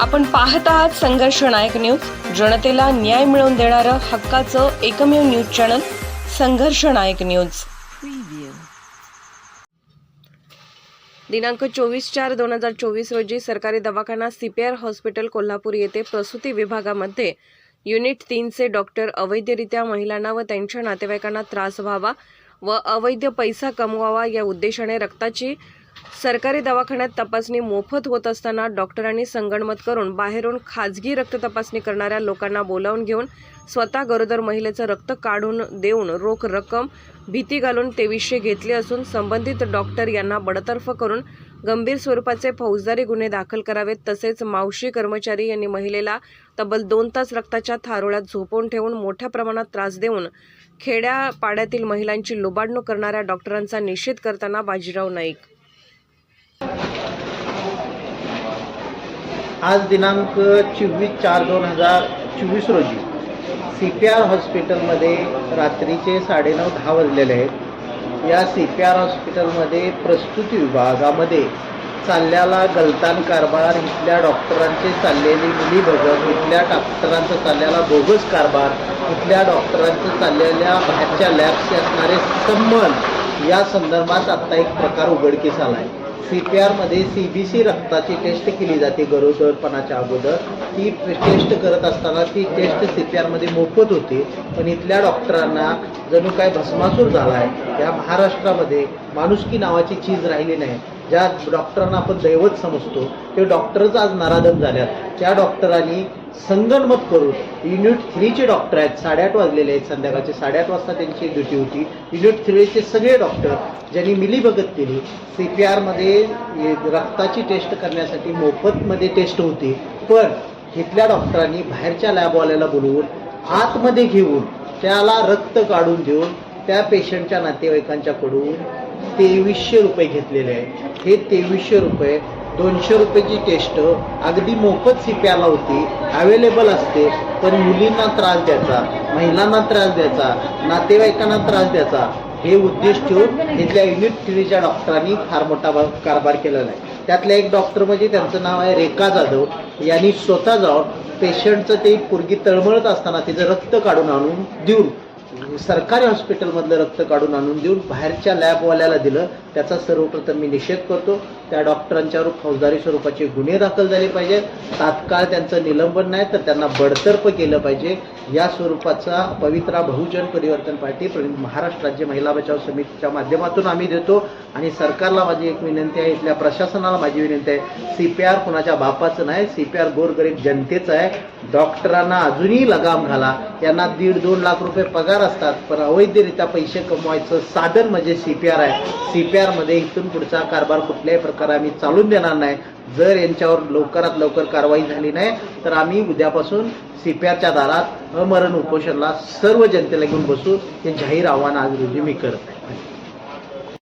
आपण पाहत आहात संघर्ष नायक न्यूज. जनतेला न्याय मिळवून देणारं हक्काचं एकमेव न्यूज चॅनल संघर्ष नायक न्यूज. दिनांक चोवीस चार दोन हजार चोवीस रोजी सरकारी दवाखाना सीपीआर हॉस्पिटल कोल्हापूर येथे प्रसूती विभागामध्ये युनिट तीनचे डॉक्टर अवैधरित्या महिलांना व त्यांच्या नातेवाईकांना त्रास व्हावा व अवैध पैसा कमवावा या उद्देशाने रक्ताची सरकारी दवाखान्यात तपासणी मोफत होत असताना डॉक्टरांनी संगणमत करून बाहेरून खाजगी रक्त तपासणी करणाऱ्या लोकांना बोलावून घेऊन स्वतः गरोदर महिलेचं रक्त काढून देऊन रोख रक्कम भीती घालून तेवीसशे घेतले असून संबंधित डॉक्टर यांना बडतर्फ करून गंभीर स्वरूपाचे फौजदारी गुन्हे दाखल करावेत. तसेच मावशी कर्मचारी यांनी महिलेला तब्बल दोन तास रक्ताच्या थारोळ्यात झोपवून ठेवून मोठ्या प्रमाणात त्रास देऊन खेड्यापाड्यातील महिलांची लुबाडणूक करणाऱ्या डॉक्टरांचा निषेध करताना बाजीराव नाईक आज दिनांक चोवीस चार दोन हजार चोवीस रोजी सी पी आर हॉस्पिटलमध्ये रात्रीचे साडेनऊ दहा वाजलेले आहेत. या सी पी आर हॉस्पिटलमध्ये प्रस्तुती विभागामध्ये चालल्याला गलतान कारभार इथल्या डॉक्टरांचे चाललेली मुली बघत इथल्या डॉक्टरांचा चाललेला बोगस कारभार इथल्या डॉक्टरांचं चाललेल्या बाहेरच्या लॅब्सचे असणारे संबंध या संदर्भात आत्ता एक प्रकार उघडकीस आला आहे सी पी आरमध्ये सी बी सी रक्ताची टेस्ट केली जाते गरोदरपणाच्या अगोदर. ती टेस्ट करत असताना ती टेस्ट सी पी आरमध्ये मोफत होती. पण इथल्या डॉक्टरांना जणू काय भस्मासूर झाला आहे या महाराष्ट्रामध्ये माणुसकी नावाची चीज राहिली नाही. ज्या डॉक्टरांना आपण दैवत समजतो ते डॉक्टरच आज नराधम झाल्यात. त्या डॉक्टरांनी संगणमत करून युनिट थ्रीचे डॉक्टर आहेत साडेआठ वाजलेले आहेत संध्याकाळचे साडेआठ वाजता त्यांची ड्युटी होती. युनिट थ्रीचे सगळे डॉक्टर ज्यांनी मिलीभगत केली सी पी आरमध्ये रक्ताची टेस्ट करण्यासाठी मोफतमध्ये टेस्ट होती. पण इथल्या डॉक्टरांनी बाहेरच्या लॅबवाल्याला बोलवून आतमध्ये घेऊन त्याला रक्त काढून देऊन त्या पेशंटच्या नातेवाईकांच्याकडून तेवीसशे रुपये घेतलेले आहेत. हे तेवीसशे रुपये दोनशे रुपयाची टेस्ट अगदी मोफत सी होती अवेलेबल असते पण मुलींना त्रास द्यायचा महिलांना त्रास द्यायचा नातेवाईकांना त्रास द्यायचा हे उद्देश ठेवून इथल्या युनिट थ्रीच्या डॉक्टरांनी फार मोठा कारभार केलेला आहे. त्यातल्या एक डॉक्टर म्हणजे त्यांचं नाव आहे रेखा जाधव. यांनी स्वतः जाऊन पेशंटचं ते पोरगी तळमळत असताना तिचं रक्त काढून आणून देऊन म्हणजे सरकारी हॉस्पिटलमधलं रक्त काढून आणून देऊन बाहेरच्या लॅबवाल्याला दिलं त्याचा सर्वप्रथम मी निषेध करतो. त्या डॉक्टरांच्यावर फौजदारी स्वरूपाचे गुन्हे दाखल झाले पाहिजेत तात्काळ त्यांचं निलंबन नाही तर त्यांना बडतर्फ केलं पाहिजे. या स्वरूपाचा पवित्रा बहुजन परिवर्तन पार्टी महाराष्ट्र राज्य महिला बचाव समितीच्या माध्यमातून आम्ही देतो. आणि सरकारला माझी एक विनंती आहे इथल्या प्रशासनाला माझी विनंती आहे सी पी आर कुणाच्या बापाचं नाही सी पी आर गोरगरीब जनतेचं आहे. डॉक्टरांना अजूनही लगाम घाला. यांना दीड दोन लाख रुपये पगार असतात पण अवैधरित्या पैसे कमवायचं साधन म्हणजे सी पी आर आहे. सी पी आरमध्ये इथून पुढचा कारभार कुठल्याही प्रकारे आम्ही चालून देणार नाही. जर यांच्यावर लवकरात लवकर कारवाई झाली नाही तर आम्ही उद्यापासून सी पी आरच्या दारात अमरण उपोषणला सर्व जनतेला घेऊन बसू हे जाहीर आव्हान आज रोजी मी करत आहे.